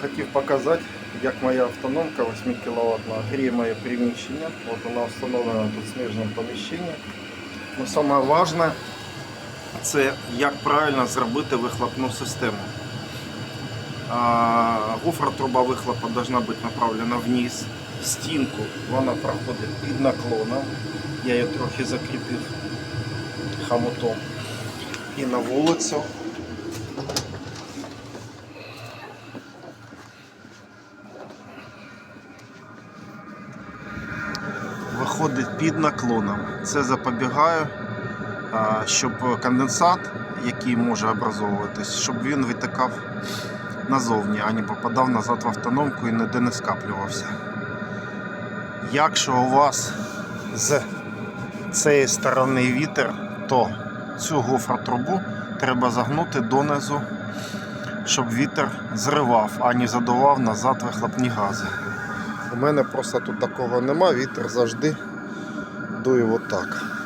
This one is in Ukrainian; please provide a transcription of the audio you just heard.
хотів показати, як моя автономка 8 кВт гріє моє приміщення. От вона встановлена тут в сміжному поміщенні. Саме важне це як правильно зробити вихлопну систему. Гофра труба вихлопа должна бути направлена вниз. Стінку вона проходить під наклоном. Я її трохи закріпив хомутом. І на вулицю. Виходить під наклоном. Це запобігає, щоб конденсат, який може образовуватись, щоб він витикав назовні, а не попадав назад в автономку і ніде не скаплювався. Якщо у вас з цієї сторони вітер, то цю гофротрубу треба загнути донизу, щоб вітер зривав, а не задував назад вихлопні гази. У мене просто тут такого нема, вітер завжди дує отак.